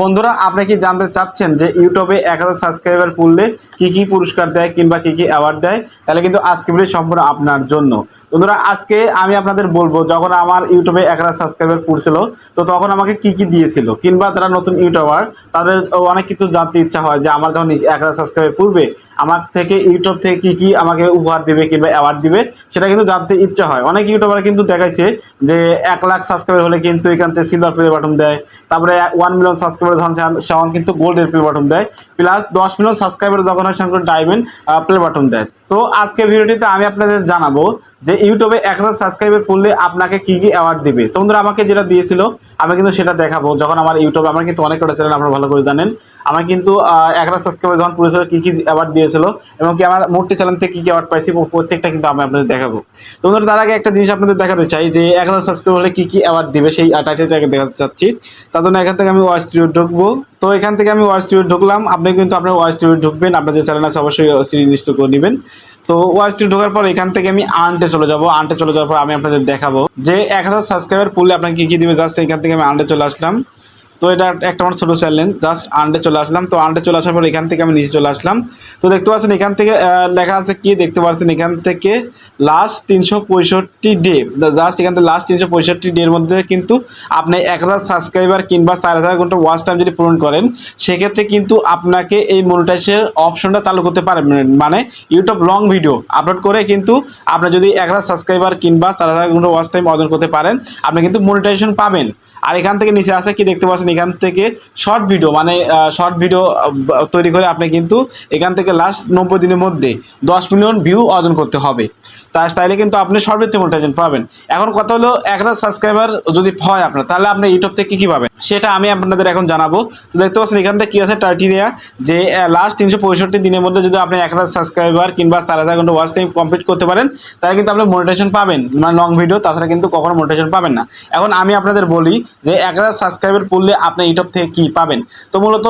বন্ধুরা, আপনি কি জানতে চাচ্ছেন যে ইউটিউবে এক হাজার সাবস্ক্রাইবার পড়লে কি কি পুরস্কার দেয় কিংবা কি কি অ্যাওয়ার্ড দেয়? তাহলে কিন্তু আজকে ভিডিও সম্পূর্ণ আপনার জন্য। বন্ধুরা, আজকে আমি আপনাদের বলব, যখন আমার ইউটিউবে এক হাজার সাবস্ক্রাইবার পড়ছিল, তো তখন আমাকে কি কি দিয়েছিল? কিংবা যারা নতুন ইউটিউবার, তাদের অনেক কিছু জানতে ইচ্ছা হয় যে আমার যখন এক হাজার সাবস্ক্রাইবার পড়বে, আমার থেকে ইউটিউব থেকে কি কি আমাকে উপহার দিবে কিংবা অ্যাওয়ার্ড দিবে, সেটা কিন্তু জানতে ইচ্ছা হয়। অনেক ইউটিউবার কিন্তু দেখাইছে যে এক লাখ সাবস্ক্রাইবার হলে কিন্তু এখান থেকে সিলভার প্লে বাটন দেয়, তারপরে ওয়ান মিলিয়ন সাবস্ক্রাইবার যখন সেখন কিন্তু গোল্ডের প্লে বাটন দেয় প্লাস দশ মিলিয়ন সাবস্ক্রাইবার যখন হয় সেখানে ডায়মন্ড প্লে বাটন দেয়। তো আজকের ভিডিওটিতে আমি আপনাদের জানাব যে ইউটিউবে এক হাজার সাবস্ক্রাইবার পড়লে আপনাকে কি কি অ্যাওয়ার্ড দিবে। তো বন্ধুরা, আমাকে যেটা দিয়েছিল, আমি কিন্তু সেটা দেখাবো। যখন আমার ইউটিউবে, আমার কিন্তু অনেক কটা চ্যানেল আপনারা ভালো করে জানেন। আমার কিন্তু এক হাজার সাবস্ক্রাইবার যখন পড়েছিল কী কী অ্যাওয়ার্ড দিয়েছিল, এবং কি আমার মোটটি চ্যানেল থেকে কী কী অ্যাওয়ার্ড পাইছি প্রত্যেকটা কিন্তু আমি আপনাদের দেখাবো। তো বন্ধুরা, তার আগে একটা জিনিস আপনাদের দেখাতে চাই, যে এক হাজার সাবস্ক্রাইবার হলে কী কী অ্যাওয়ার্ড দিবে, সেই টাইটেলটাকে দেখাতে চাচ্ছি। তার জন্য এখান থেকে আমি ওয়াচ ঢুকবো। তো এখান থেকে আমি ওয়াইস টিভি ঢুকলাম। আপনি কিন্তু আপনার ওয়াইস টিভি ঢুকবেন, আপনাদের চ্যানেল আছে, অবশ্যই স্টুডিও ইনস্টল করে নেবেন। তো ওয়াইস টিভি ঢোকার পর এখান থেকে আমি আন্টে চলে যাব। আন্টে চলে যাওয়ার পর আমি আপনাদের দেখাবো যে এক হাজার সাবস্ক্রাইবার পুলে আপনাকে কী কী দিবে? জাস্ট এখান থেকে আমি আনটে চলে আসলাম। তো এটা একটা আমার ছোটো চ্যালেঞ্জ জাস্ট আন্ডে চলে আসলাম। তো আন্ডে চলে আসার পর এখান থেকে আমি নিচে চলে আসলাম। তো দেখতে পাচ্ছেন এখান থেকে লেখা আছে কি? দেখতে পাচ্ছেন এখান থেকে লাস্ট তিনশো পঁয়ষট্টি ডে জাস্ট এখান থেকে লাস্ট তিনশো পঁয়ষট্টি ডের মধ্যে কিন্তু আপনি এক হাজার সাবস্ক্রাইবার কিংবা চার হাজার ঘণ্টা ওয়াচ টাইম যদি পূরণ করেন, সেক্ষেত্রে কিন্তু আপনাকে এই মনিটাইজের অপশনটা চালু করতে পারবেন। মানে ইউটিউব লং ভিডিও আপলোড করে কিন্তু আপনি যদি এক হাজার সাবস্ক্রাইবার কিংবা চার হাজার ঘণ্টা ওয়াচ টাইম অর্জন করতে পারেন, আপনি কিন্তু মনিটাইজেশন পাবেন। আর এখান থেকে নিচে আছে কি দেখতে পাচ্ছেন? এখান থেকে শর্ট ভিডিও মানে শর্ট ভিডিও তৈরি করে আপনি কিন্তু এখান থেকে লাস্ট নব্বই দিনের মধ্যে দশ মিলিয়ন ভিউ অর্জন করতে হবে। তা, তাইলে কিন্তু আপনি সর্বোচ্চ মোটিভেশন পাবেন। এখন কথা হলো, এক হাজার সাবস্ক্রাইবার যদি হয় আপনার, তাহলে আপনি ইউটিউব থেকে কী পাবেন? সেটা আমি আপনাদের এখন জানাব। তো দেখতে পাচ্ছেন, এখান থেকে কী আছে টাইটেরিয়া যে লাস্ট তিনশো পঁয়ষট্টি দিনের মধ্যে যদি আপনি এক হাজার সাবস্ক্রাইবার কিংবা চার হাজার ঘণ্টা ওয়াচ টাইম কমপ্লিট করতে পারেন, তাহলে কিন্তু আপনি মোটিভেশন পাবেন। মানে লং ভিডিও তাছাড়া কিন্তু কখনো মোটিভেশন পাবেন না। এখন আমি আপনাদের বলি যে এক হাজার সাবস্ক্রাইবার পড়লে আপনি ইউটিউব থেকে কী পাবেন? তো মূলত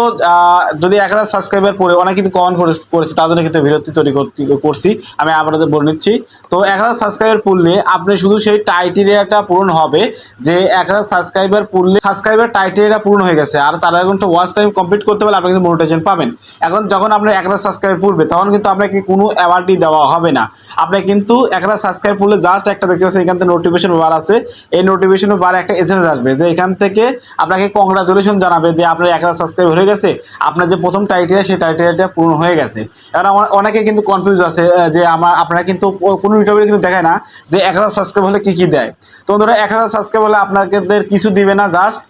যদি এক হাজার সাবস্ক্রাইবার পড়ে, অনেক কিন্তু কমেন্ট করেছি তার জন্য কিন্তু ভিডিওটি তৈরি করছি। আমি আপনাদের বলে নিচ্ছি। তো এক হাজার সাবস্ক্রাইবার পড়লে আপনি শুধু সেই টাইটেরিয়াটা পূরণ হবে যে এক হাজার সাবস্ক্রাইবার পড়লে সাবস্ক্রাইবার টাইটেরিয়া পূরণ হয়ে গেছে। আর হাজার ঘণ্টা ওয়াচ টাইম কমপ্লিট করতে পারলে আপনি কিন্তু মোটিভেশন পাবেন। এখন যখন আপনার এক হাজার সাবস্ক্রাইবার পড়বে, তখন কিন্তু আপনাকে কোনো অ্যাওয়ার্ডই দেওয়া হবে না। আপনি কিন্তু এক হাজার সাবস্ক্রাইব পড়লে জাস্ট একটা দেখতে পাচ্ছেন, এখান থেকে নোটিফিকেশন বার আছে। এই নোটিফিকেশন বার একটা এস আসবে যে এখান থেকে আপনাকে কংগ্রাচুলেশন জানাবে যে আপনার এক হাজার সাবস্ক্রাইব হয়ে গেছে। আপনার যে প্রথম টাইটেরিয়া সেই টাইটেরিয়াটা পূর্ণ হয়ে গেছে। আমার অনেকে কিন্তু কনফিউজ আছে যে আমার, আপনারা কিন্তু কোনো ইউটিউবে কিন্তু দেখায় না যে এক হাজার সাবস্ক্রাইব হলে কী কী দেয়। তো ধরো এক হাজার সাবস্ক্রাইব হলে আপনাদের কিছু দিবে না জাস্ট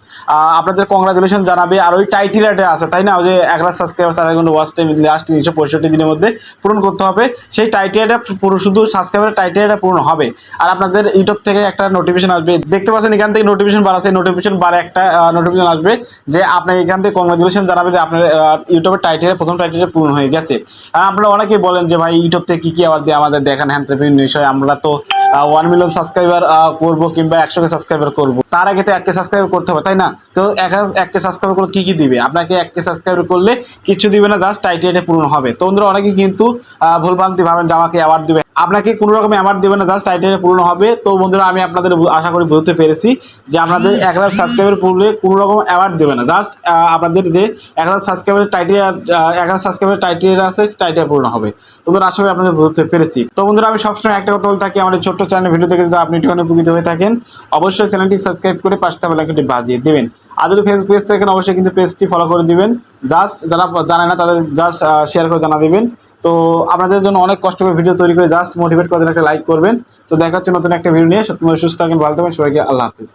আপনাদের কংগ্রাচুলেশন জানাবে। আর ওই টাইটেরিয়াটা আছে, তাই না? যে এক হাজার সাবস্ক্রাইবার চার ঘণ্টা ওয়াচ টাইম লাস্ট তিনশো পঁয়ষট্টি দিনের মধ্যে পূরণ করতে হবে। সেই টাইটেরিয়াটা পুরো শুধু সাবস্ক্রাইবারের টাইটেরিয়াটা পূরণ হবে। আর আপনাদের ইউটিউব থেকে একটা নোটিফিকেশন আসবে। দেখতে পাচ্ছেন এখান থেকে নোটিফিকেশন বার আছে নোটিফিকেশন বার একটা নোটিফিকেশন আসবে যে আপনার এখান থেকে কংগ্রাচুলেশন জানাবে যে আপনার ইউটিউবের টাইটেল প্রথম টাইটেল পূর্ণ হয়ে গেছে। আর আপনারা অনেকেই বলেন যে ভাই ইউটিউব থেকে কী কী আবার দিয়ে আমাদের দেখান হ্যান্ড বিষয়ে আমরা তো ওয়ান মিলিয়ন সাবস্ক্রাইবার করব কিংবা একসঙ্গে সাবস্ক্রাইবার করব। তার আগে তো এক কে সাবস্ক্রাইবার করতে হবে, তাই না? তো এক হাজার- এক কে সাবস্ক্রাইবার করলে কী কী দিবে? আপনাকে এক কে সাবস্ক্রাইবার করলে কিছু দিবে না জাস্ট টাইটেরিয়া পূরণ হবে। তো বন্ধুরা, অনেকে কিন্তু ভুলভ্রান্তি ভাবেন যে আমাকে অ্যাওয়ার্ড দিবে। আপনাকে কোনো রকম অ্যাওয়ার্ড দেবে না জাস্ট টাইটেরিয়া পূরণ হবে। তো বন্ধুরা, আমি আপনাদের আশা করি বুঝতে পেরেছি যে আপনাদের এক হাজার সাবস্ক্রাইবার পড়লে কোনো রকম অ্যাওয়ার্ড দেবে না। জাস্ট আপনাদের যে এক হাজার সাবস্ক্রাইবার টাইটেরিয়া এক হাজার সাবস্ক্রাইবার টাইটেরিয়া আছে টাইটেরিয়া পূরণ হবে। তো বন্ধুরা, আশা করি আপনাদের বুঝতে পেরেছি। তো বন্ধুরা, আমি সবসময় একটা কথা বলে থাকি, আমাদের ছোট্ট চ্যানেল ভিডিও থেকে যদি আপনি একটুখানি উপকৃত হয়ে থাকেন, অবশ্যই চ্যানেলটি সাবস্ক্রাইব করে পাশে থাকা লেখাটি বাজিয়ে দেবেন। আর যদি ফেসবুক পেজ থাকেন অবশ্যই কিন্তু পেজটি ফলো করে দিবেন। জাস্ট যারা জানে না, তাদের জাস্ট শেয়ার করে জানা দিবেন। তো আপনাদের জন্য অনেক কষ্ট করে ভিডিও তৈরি করে জাস্ট মোটিভেট করার জন্য একটা লাইক করবেন। তো দেখা হচ্ছে নতুন একটা ভিডিও নিয়ে। সত্যি সুস্থ থাকেন ভালো থাকবেন, সবাইকে আল্লাহ হাফিজ।